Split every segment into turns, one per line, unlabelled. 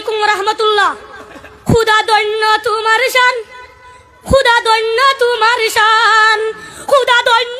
আলাইকুম রহমতুল্লাহ। খুদা দৈন্য তোমার শান। খুদা দৈন্য তোমার শান। খুদা দৈন্য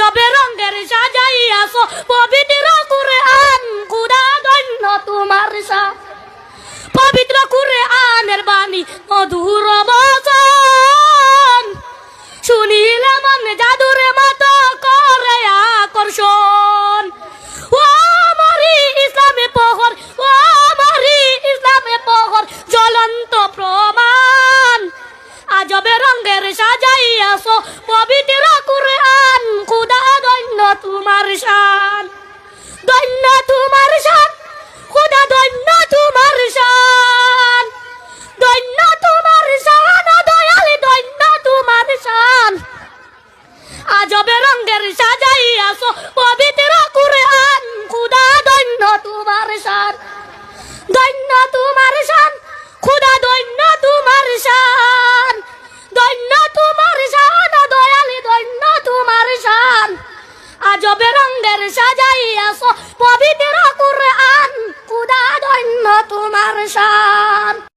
আজবে রঙের সাজাইয়াছো পবিত্র কুরআন খুদা ধন্য তোমার শান পবিত্র কুরআনের বাণী মধুর দৈন্য তোমার শান, খুদা দৈন্য তোমার শান। দৈন্য তোমার শান, দয়ালি দৈন্য তোমার শান। আজবে রঙের সাজাইয়াছ, পবিত্র